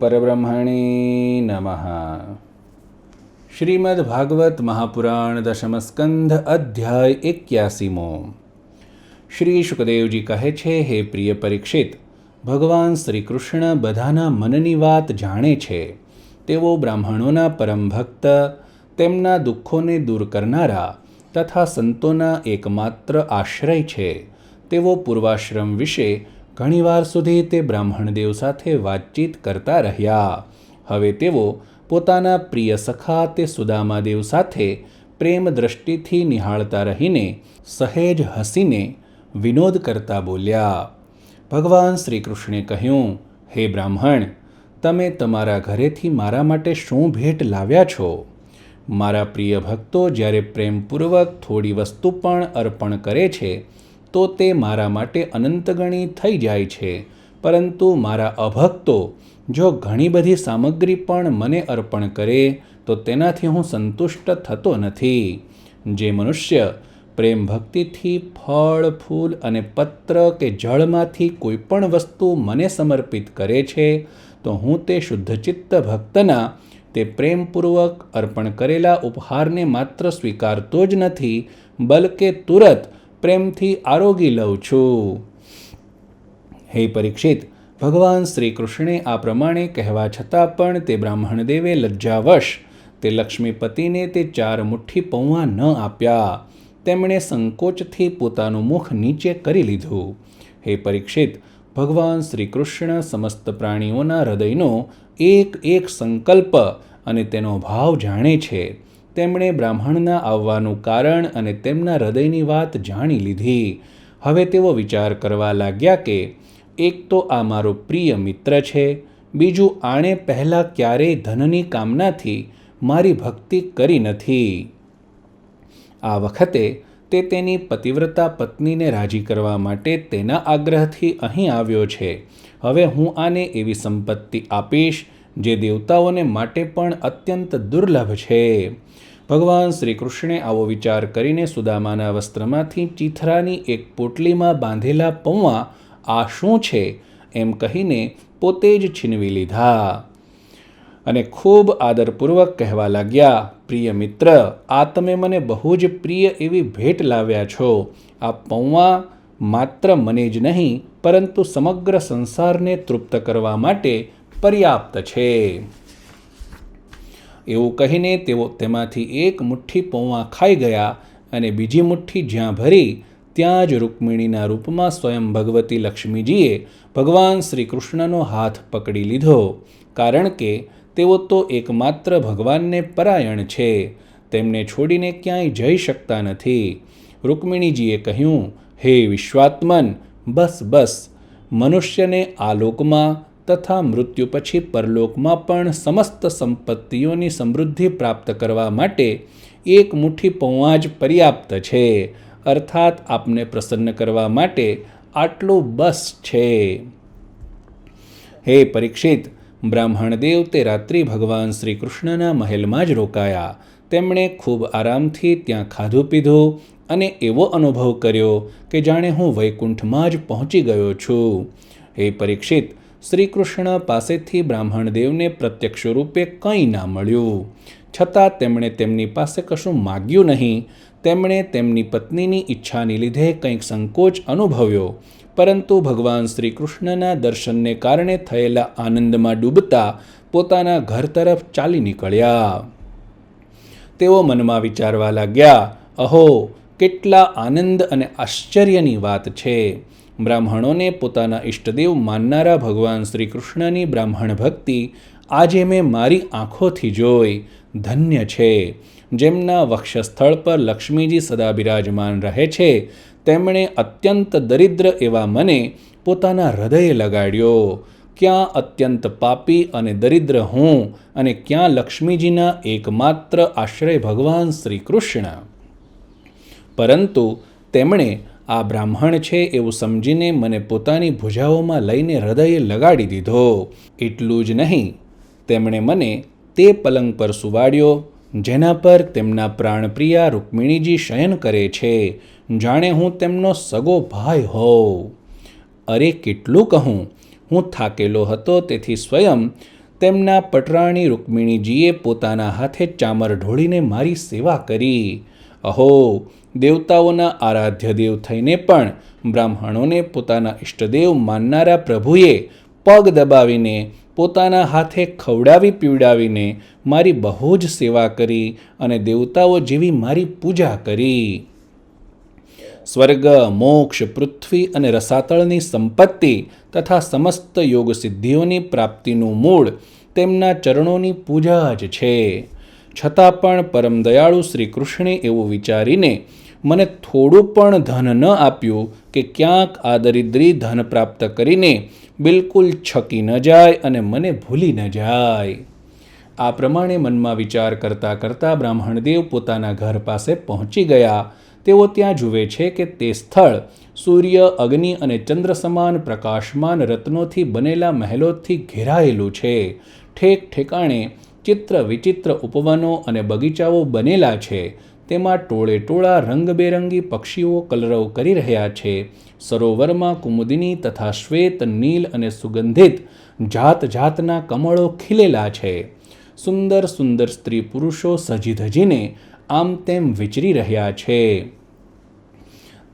પરબ્રહ્મણે નમઃ શ્રીમદ્ ભાગવત મહાપુરાણ દશમસ્કંધ અધ્યાય એક્યાસીમો શ્રી શુકદેવજી કહે છે હે પ્રિય પરીક્ષિત ભગવાન શ્રી કૃષ્ણ બધાના મનની વાત જાણે છે તેઓ બ્રાહ્મણોના પરમ ભક્ત તેમના દુઃખોને દૂર કરનારા તથા સંતોના એકમાત્ર આશ્રય છે. તેઓ પૂર્વાશ્રમ વિશે ઘણીવાર સુધી તે બ્રાહ્મણદેવ સાથે વાતચીત કરતા રહ્યા. હવે તેઓ પોતાના પ્રિય સખા તે સુદામાદેવ સાથે પ્રેમ દ્રષ્ટિથી નિહાળતા રહીને સહેજ હસીને વિનોદ કરતા બોલ્યા. ભગવાન શ્રી કૃષ્ણે કહ્યું, હે બ્રાહ્મણ તમે તમારા ઘરેથી મારા માટે શું ભેટ લાવ્યા છો? મારા પ્રિય ભક્તો, જ્યારે પ્રેમપૂર્વક થોડી વસ્તુ પણ અર્પણ કરે છે, તો તે મારા માટે અનંતગણી થઈ જાય છે. પરંતુ મારા અભક્તો, જો ઘણી બધી સામગ્રી પણ મને અર્પણ કરે, તો તેનાથી હું સંતુષ્ટ થતો નથી. જે મનુષ્ય પ્રેમ ભક્તિથી ફળ, ફૂલ અને પત્ર કે જળમાંથી કોઈ પણ વસ્તુ મને સમર્પિત કરે છે તો હું તે શુદ્ધચિત્ત ભક્તના તે પ્રેમપૂર્વક અર્પણ કરેલા ઉપહારને માત્ર સ્વીકારતો જ નથી, બલકે તુરત પ્રેમથી આરોગી લઉં છું. હે પરીક્ષિત, ભગવાન શ્રી કૃષ્ણે આ પ્રમાણે કહેવા છતાં પણ તે બ્રાહ્મણદેવે લજ્જાવશ. તે લક્ષ્મીપતિને તે ચાર મુઠ્ઠી પૌવા ન આપ્યા. તેમણે સંકોચથી પોતાનું મુખ નીચે કરી લીધું. હે પરીક્ષિત ભગવાન શ્રી કૃષ્ણ સમસ્ત પ્રાણીઓના હૃદયનો એક એક સંકલ્પ અને તેનો ભાવ જાણે છે. તેમણે બ્રાહ્મણના આવવાનું કારણ અને તેમના હૃદયની વાત જાણી લીધી. હવે તેઓ વિચાર કરવા લાગ્યા કે એક તો આ મારો પ્રિય મિત્ર છે, બીજું આણે પહેલાં ક્યારેય ધનની કામનાથી મારી ભક્તિ કરી નથી. આ વખતે તે તેની પતિવ્રતા પત્નીને રાજી કરવા માટે તેના આગ્રહથી અહીં આવ્યો છે. હવે હું આને એવી સંપત્તિ આપીશ જે દેવતાઓને માટે પણ અત્યંત દુર્લભ છે. ભગવાન શ્રી કૃષ્ણે આવો વિચાર કરીને સુદામાના વસ્ત્રમાંથી ચીથરાની એક પોટલીમાં બાંધેલા પૌવા આ શું છે? એમ કહીને પોતે જ છીનવી લીધા. અને ખૂબ આદરપૂર્વક કહેવા લાગ્યા, પ્રિય મિત્ર, આ તમે મને બહુ જ પ્રિય એવી ભેટ લાવ્યા છો. આ પૌવા માત્ર મને જ નહીં, પરંતુ સમગ્ર સંસારને તૃપ્ત કરવા માટે પર્યાપ્ત છે. એવું કહીને તેઓ તેમાંથી એક મુઠ્ઠી પૌવા ખાઈ ગયા અને બીજી મુઠ્ઠી જ્યાં ભરી ત્યાં જ રૂકમિણીના રૂપમાં સ્વયં ભગવતી લક્ષ્મીજીએ ભગવાન શ્રી કૃષ્ણનો હાથ પકડી લીધો, કારણ કે તેઓ તો એકમાત્ર ભગવાનને પરાયણ છે. તેમને છોડીને ક્યાંય જઈ શકતા નથી. રૂકમિણીજીએ કહ્યું, હે વિશ્વાત્મન, બસ બસ. મનુષ્યને આ લોકમાં તથા મૃત્યુ પછી પરલોકમાં પણ સમસ્ત સંપત્તિઓની સમૃદ્ધિ પ્રાપ્ત કરવા માટે એક મુઠ્ઠી પૌવા જ પર્યાપ્ત છે. અર્થાત આપને પ્રસન્ન કરવા માટે આટલું બસ છે. હે પરીક્ષિત, બ્રાહ્મણદેવ તે રાત્રિ ભગવાન શ્રી કૃષ્ણના મહેલમાં જ રોકાયા. તેમણે ખૂબ આરામથી ત્યાં ખાધું પીધું અને એવો અનુભવ કર્યો કે જાણે હું વૈકુંઠમાં જ પહોંચી ગયો છું. હે પરીક્ષિત શ્રી કૃષ્ણ પાસેથી બ્રાહ્મણદેવને પ્રત્યક્ષ રૂપે કંઈ ના મળ્યું. છતાં તેમણે તેમની પાસે કશું માગ્યું નહીં. તેમણે તેમની પત્નીની ઈચ્છાને લીધે કંઈક સંકોચ અનુભવ્યો, પરંતુ ભગવાન શ્રી કૃષ્ણના દર્શનને કારણે થયેલા આનંદમાં ડૂબતા પોતાના ઘર તરફ ચાલી નીકળ્યા. તેઓ મનમાં વિચારવા લાગ્યા, અહો, કેટલા આનંદ અને આશ્ચર્યની વાત છે. બ્રાહ્મણોને પોતાના ઇષ્ટદેવ માનનારા ભગવાન શ્રી કૃષ્ણની બ્રાહ્મણ ભક્તિ આજે મેં મારી આંખોથી જોઈ, ધન્ય છે. જેમના વક્ષસ્થળ પર લક્ષ્મીજી સદા બિરાજમાન રહે છે, તેમણે અત્યંત દરિદ્ર એવા મને પોતાના હૃદયે લગાડ્યો. ક્યાં અત્યંત પાપી અને દરિદ્ર હું અને ક્યાં લક્ષ્મીજીના એકમાત્ર આશ્રય ભગવાન શ્રી કૃષ્ણ. પરંતુ તેમણે આ બ્રાહ્મણ છે એવું સમજીને મને પોતાની ભુજાઓમાં લઈને હૃદયે લગાડી દીધો. એટલું જ નહીં, તેમણે મને તે પલંગ પર સુવાડ્યો જેના પર તેમના પ્રાણપ્રિયા રૂકમિણીજી શયન કરે છે, જાણે હું તેમનો સગો ભાઈ હોઉં. અરે કેટલું કહું, હું થાકેલો હતો તેથી સ્વયં તેમના પટરાણી રૂકમિણીજીએ પોતાના હાથે ચામર ઢોળીને મારી સેવા કરી. અહો, દેવતાઓના આરાધ્ય દેવ થઈને પણ બ્રાહ્મણોને પોતાના ઇષ્ટદેવ માનનારા પ્રભુએ પગ દબાવીને પોતાના હાથે ખવડાવી પીવડાવીને મારી બહુ જ સેવા કરી અને દેવતાઓ જેવી મારી પૂજા કરી. સ્વર્ગ, મોક્ષ, પૃથ્વી અને રસાતળની સંપત્તિ તથા સમસ્ત યોગ સિદ્ધિઓની પ્રાપ્તિનું મૂળ તેમના ચરણોની પૂજા જ છે. છતાં પણ પરમ દયાળુ શ્રી કૃષ્ણે એવું વિચારીને મને થોડું પણ ધન ન આપ્યું કે ક્યાંક આ દરિદ્રી ધન પ્રાપ્ત કરીને બિલકુલ છકી ન જાય અને મને ભૂલી ન જાય. આ પ્રમાણે મનમાં વિચાર કરતાં કરતાં બ્રાહ્મણદેવ પોતાના ઘર પાસે પહોંચી ગયા. તેઓ ત્યાં જુએ છે કે તે સ્થળ સૂર્ય, અગ્નિ અને ચંદ્ર સમાન પ્રકાશમાન રત્નોથી બનેલા મહેલોથી ઘેરાયેલું છે. ઠેક ઠેકાણે ચિત્ર વિચિત્ર ઉપવનો અને બગીચાઓ બનેલા છે. તેમાં ટોળે ટોળા રંગબેરંગી પક્ષીઓ કલરવ કરી રહ્યા છે. સરોવરમાં કુમુદિની તથા શ્વેત, નીલ અને સુગંધિત જાત જાતના કમળો ખીલેલા છે. સુંદર સુંદર સ્ત્રી પુરુષો સજી ધજીને આમ તેમ વિચરી રહ્યા છે.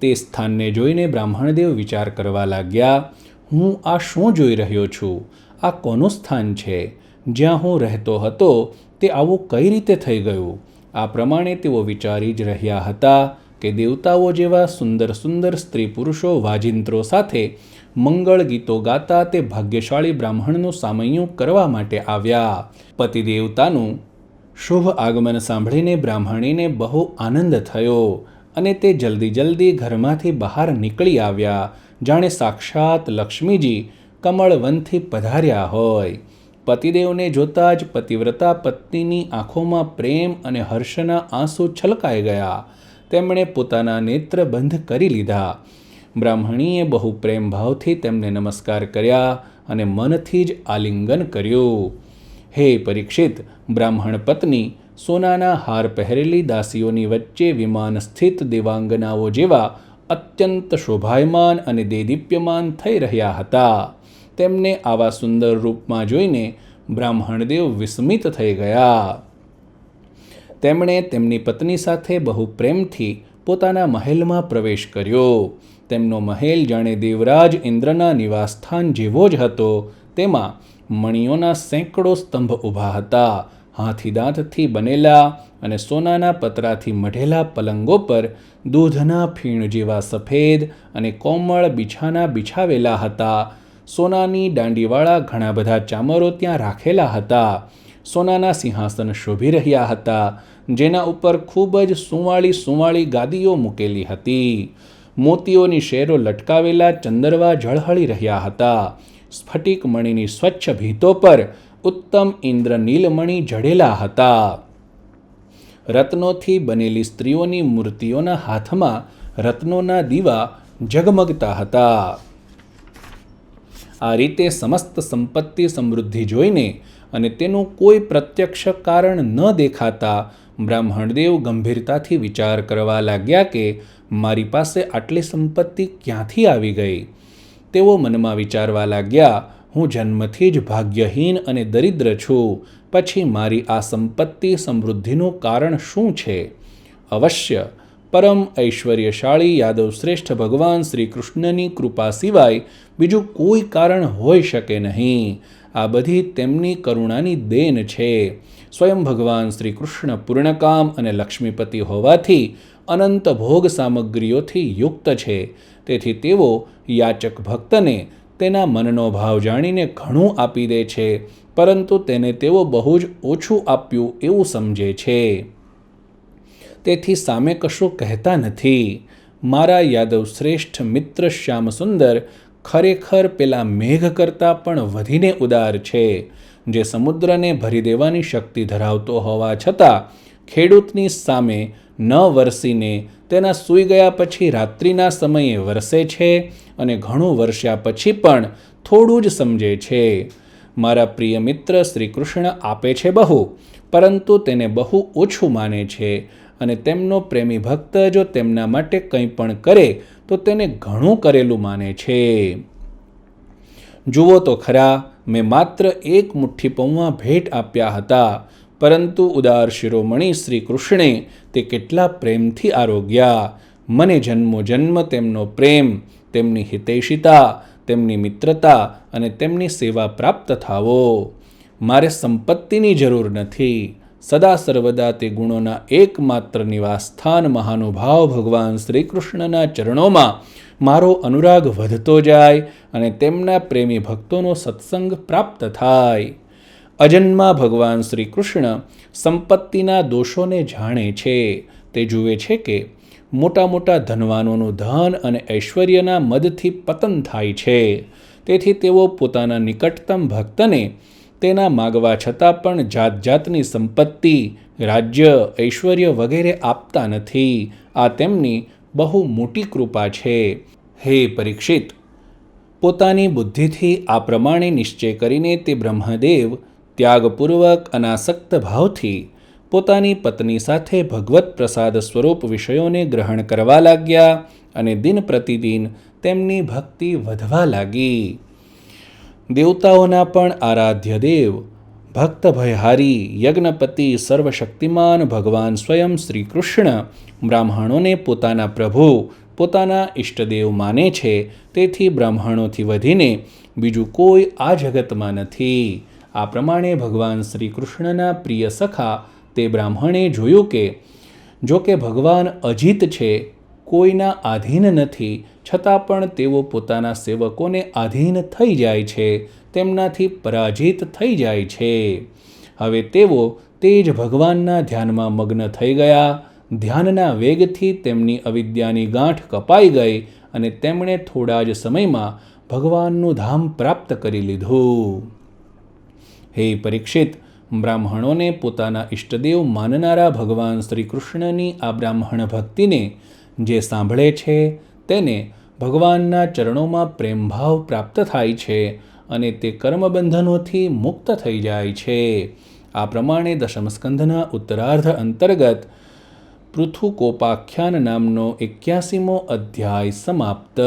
તે સ્થાનને જોઈને બ્રાહ્મણદેવ વિચાર કરવા લાગ્યા, હું આ શું જોઈ રહ્યો છું? આ કોનું સ્થાન છે? જ્યાં હું રહેતો હતો તે આવું કઈ રીતે થઈ ગયું? આ પ્રમાણે તેઓ વિચારી જ રહ્યા હતા કે દેવતાઓ જેવા સુંદર સુંદર સ્ત્રી પુરુષો વાજિંત્રો સાથે મંગળ ગીતો ગાતા તે ભાગ્યશાળી બ્રાહ્મણનું સામૈયું કરવા માટે આવ્યા. પતિ દેવતાનું શુભ આગમન સાંભળીને બ્રાહ્મણીને બહુ આનંદ થયો અને તે જલ્દી જલ્દી ઘરમાંથી બહાર નીકળી આવ્યા. જાણે સાક્ષાત લક્ષ્મીજી કમળવનથી પધાર્યા હોય. પતિદેવને જોતાં જ પતિવ્રતા પત્નીની આંખોમાં પ્રેમ અને હર્ષના આંસુ છલકાઈ ગયા. તેમણે પોતાના નેત્ર બંધ કરી લીધા. બ્રાહ્મણીએ બહુ પ્રેમભાવથી તેમને નમસ્કાર કર્યા અને મનથી જ આલિંગન કર્યું. હે પરીક્ષિત, બ્રાહ્મણ પત્ની, સોનાના હાર પહેરેલી દાસીઓની વચ્ચે વિમાન સ્થિત દેવાંગનાઓ જેવા અત્યંત શોભાયમાન અને દેદીપ્યમાન થઈ રહ્યા હતા. તેમને આવા સુંદર રૂપમાં જોઈને બ્રાહ્મણદેવ વિસ્મિત થઈ ગયા. તેમણે તેમની પત્ની સાથે બહુ પ્રેમથી પોતાના મહેલમાં પ્રવેશ કર્યો. તેમનો મહેલ જાણે દેવરાજ ઇન્દ્રના નિવાસસ્થાન જેવો જ હતો. તેમાં મણીઓના સેંકડો સ્તંભ ઊભા હતા. હાથીદાંતથી બનેલા અને સોનાના પતરાથી મઢેલા પલંગો પર દૂધના ફીણ જેવા સફેદ અને કોમળ બિછાના બિછાવેલા હતા. સોનાની દાંડીવાળા ઘણા બધા ચામરો ત્યાં રાખેલા હતા. સોનાના સિંહાસન શોભી રહ્યા હતા, જેના ઉપર ખૂબ જ સુંવાળી સુંવાળી ગાદીઓ મૂકેલી હતી. મોતીઓની શેરો લટકાવેલા ચંદરવા ઝળહળી રહ્યા હતા. સ્ફટિક મણીની સ્વચ્છ ભીતો પર ઉત્તમ ઇન્દ્રનીલમણી જડેલા હતા. રત્નોથી બનેલી સ્ત્રીઓની મૂર્તિઓના હાથમાં રત્નોના દીવા ઝગમગતા હતા. આ રીતે સમસ્ત સંપત્તિ સમૃદ્ધિ જોઈને અને તેનું કોઈ પ્રત્યક્ષ કારણ ન દેખાતા બ્રાહ્મણદેવ ગંભીરતાથી વિચાર કરવા લાગ્યા કે મારી પાસે આટલી સંપત્તિ ક્યાંથી આવી ગઈ? તેઓ મનમાં વિચારવા લાગ્યા, હું જન્મથી જ ભાગ્યહીન અને દરિદ્ર છું. પછી મારી આ સંપત્તિ સમૃદ્ધિનું કારણ શું છે? અવશ્ય પરમ ઐશ્વર્યશાળી યાદવ શ્રેષ્ઠ ભગવાન શ્રી કૃષ્ણની કૃપા સિવાય બીજું કોઈ કારણ હોઈ શકે નહીં. આ બધી તેમની કરુણાની દેન છે. સ્વયં ભગવાન શ્રી કૃષ્ણ પૂર્ણકામ અને લક્ષ્મીપતિ હોવાથી અનંત ભોગ સામગ્રીઓથી યુક્ત છે. તેથી તેઓ યાચક ભક્તને તેના મનનો ભાવ જાણીને ઘણું આપી દે છે, પરંતુ તેને તેઓ બહુ જ ઓછું આપ્યું એવું સમજે છે. તેથી સામે કશું કહેતા નથી. મારા યાદવ શ્રેષ્ઠ મિત્ર શ્યામસુંદર ખરેખર પેલા મેઘ કરતાં પણ વધીને ઉદાર છે, જે સમુદ્રને ભરી દેવાની શક્તિ ધરાવતો હોવા છતાં ખેડૂતની સામે ન વરસીને તેના સૂઈ ગયા પછી રાત્રિના સમયે વરસે છે અને ઘણું વરસ્યા પછી પણ થોડું જ સમજે છે. મારા પ્રિય મિત્ર શ્રી કૃષ્ણ આપે છે બહુ, પરંતુ તેને બહુ ઓછું માને છે. અને તેમનો પ્રેમી ભક્ત જો તેમના માટે કંઈ પણ કરે, તો તેને ઘણું કરેલું માને છે. જુઓ તો ખરા, મેં માત્ર એક મુઠ્ઠી પૌવા ભેટ આપ્યા હતા, પરંતુ ઉદાર શિરોમણી શ્રી કૃષ્ણે તે કેટલા પ્રેમથી આરોગ્યા. મને જન્મો જન્મ તેમનો પ્રેમ, તેમની હિતૈષિતા, તેમની મિત્રતા અને તેમની સેવા પ્રાપ્ત થાવો મારે સંપત્તિની જરૂર નથી. સદા સર્વદા તે ગુણોના એકમાત્ર નિવાસસ્થાન મહાનુભાવ ભગવાન શ્રી કૃષ્ણના ચરણોમાં મારો અનુરાગ વધતો જાય અને તેમના પ્રેમી ભક્તોનો સત્સંગ પ્રાપ્ત થાય. અજન્મા ભગવાન શ્રી કૃષ્ણ સંપત્તિના દોષોને જાણે છે. તે જુએ છે કે મોટા મોટા ધનવાનોનું ધન અને ઐશ્વર્યના મદથી પતન થાય છે. તેથી તેઓ પોતાના નિકટતમ ભક્તને તેના માગવા છતાં પણ જાત જાતની સંપત્તિ રાજ્ય, ઐશ્વર્ય વગેરે આપતા નથી. આ તેમની બહુ મોટી કૃપા છે. હે પરીક્ષિત, પોતાની બુદ્ધિથી આ પ્રમાણે નિશ્ચય કરીને તે બ્રહ્મદેવ ત્યાગપૂર્વક અનાસક્ત ભાવથી પોતાની પત્ની સાથે ભગવત પ્રસાદ સ્વરૂપ વિષયોને ગ્રહણ કરવા લાગ્યા અને દિન પ્રતિદિન તેમની ભક્તિ વધવા લાગી. દેવતાઓના પણ આરાધ્ય દેવ. ભક્ત ભયહારી, યજ્ઞપતિ, સર્વશક્તિમાન ભગવાન સ્વયં શ્રી કૃષ્ણ. બ્રાહ્મણોને પોતાના પ્રભુ, પોતાના ઈષ્ટદેવ માને છે. તેથી બ્રાહ્મણોથી વધીને બીજું કોઈ આ જગતમાં નથી. આ પ્રમાણે ભગવાન શ્રી કૃષ્ણના પ્રિય સખા તે બ્રાહ્મણે જોયું કે, જો કે ભગવાન અજીત છે, કોઈના આધીન નથી છતાં પણ તેઓ પોતાના સેવકોને આધીન થઈ જાય છે, તેમનાથી પરાજિત થઈ જાય છે. હવે તેઓ તે જ ભગવાનના ધ્યાનમાં મગ્ન થઈ ગયા, ધ્યાનના વેગથી તેમની અવિદ્યાની ગાંઠ કપાઈ ગઈ અને તેમણે થોડા જ સમયમાં ભગવાનનું ધામ પ્રાપ્ત કરી લીધું. હે પરીક્ષિત, બ્રાહ્મણોને પોતાના ઇષ્ટદેવ માનનારા ભગવાન શ્રી કૃષ્ણની આ બ્રાહ્મણ ભક્તિને જે સાંભળે છે તેને ભગવાનના ચરણોમાં પ્રેમભાવ પ્રાપ્ત થાય છે અને તે કર્મબંધનોથી મુક્ત થઈ જાય છે. આ પ્રમાણે દશમસ્કંધના ઉત્તરાર્ધ અંતર્ગત પૃથુકોપાખ્યાન નામનો એક્યાસીમો અધ્યાય સમાપ્ત.